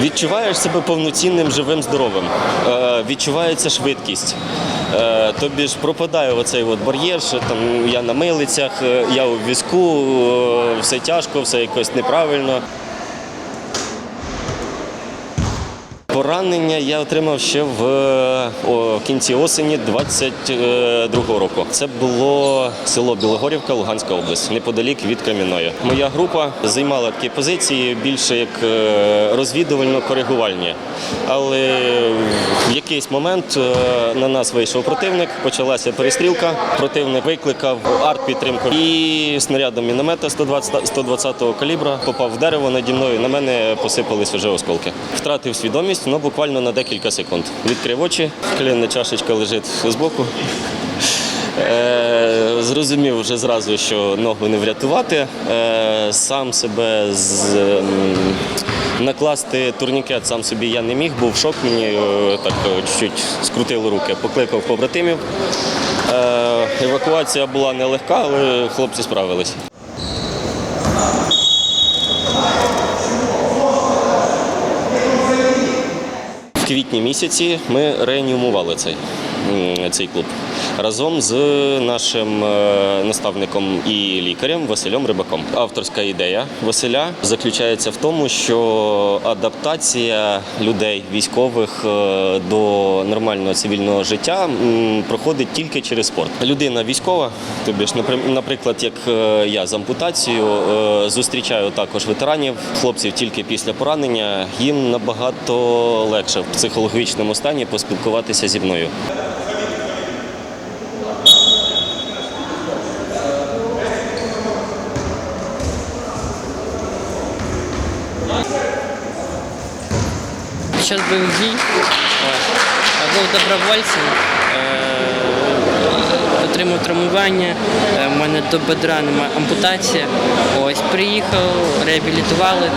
Відчуваєш себе повноцінним, живим, здоровим. Е, відчувається швидкість. Е, тобі ж пропадає оцей от бар'єр, що там я на милицях, е, я у візку, е, все тяжко, все якось неправильно. Поранення я отримав ще в е, кінці осені 22-го року. Це було село Білогорівка, Луганська область, неподалік від Кам'яної. Моя група займала такі позиції більше як е, розвідувально-коригувальні. Але в якийсь момент е, на нас вийшов противник, почалася перестрілка. Противник викликав артпідтримку і снарядом міномета 120-го калібра попав в дерево наді мною. На мене посипались вже осколки. Втратив свідомість, ну буквально на декілька секунд. Відкрив очі, клінна чашечка лежить збоку. Е, зрозумів вже зразу, що ногу не врятувати. Е, сам себе з, м, накласти турнікет сам собі я не міг, був шок, мені е, так е, чуть-чуть скрутило руки, покликав побратимів. Е, евакуація була нелегка, але хлопці справились. Квітні місяці ми реанімували цей, цей клуб разом з нашим е, наставником і лікарем Василем Рибаком. Авторська ідея Василя заключається в тому, що адаптація людей, військових е, до нормального цивільного життя проходить тільки через спорт. Людина військова, тобі ж, напри- наприклад, як е, я з ампутацією, зустрічаю також ветеранів, хлопців тільки після поранення. Їм набагато легше в психологічному стані поспілкуватися зі мною. Під час бойових дій е, був добровольцем, е, отримав травмування, е, в мене до бедра немає ампутація. Ось приїхав, реабілітували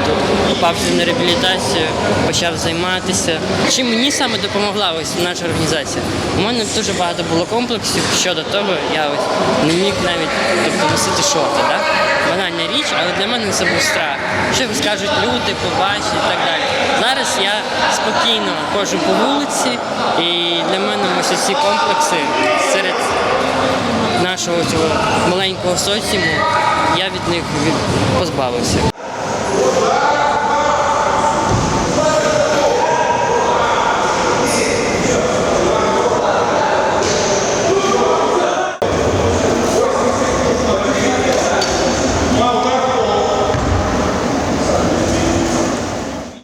попався на реабілітацію, почав займатися. Чим мені саме допомогла ось наша організація? У мене дуже багато було комплексів щодо того, я ось не міг навіть тобто, носити шорти. Да? Банальна річ, але для мене це був страх. Що скажуть люди, побачать і так далі. Зараз я спокійно ходжу по вулиці, і для мене ось ці комплекси серед нашого цього маленького соціуму, я від них позбавився.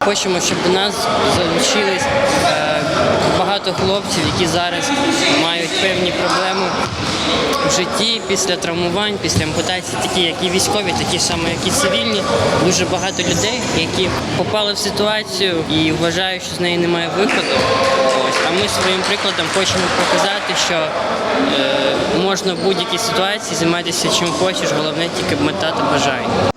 Хочемо, щоб до нас залучились е, багато хлопців, які зараз мають певні проблеми в житті після травмувань, після ампутації, такі як і військові, такі саме, як і цивільні. Дуже багато людей, які попали в ситуацію і вважають, що з неї немає виходу. Ось, а ми своїм прикладом хочемо показати, що е, можна в будь-якій ситуації займатися чим хочеш, головне тільки мета та бажання.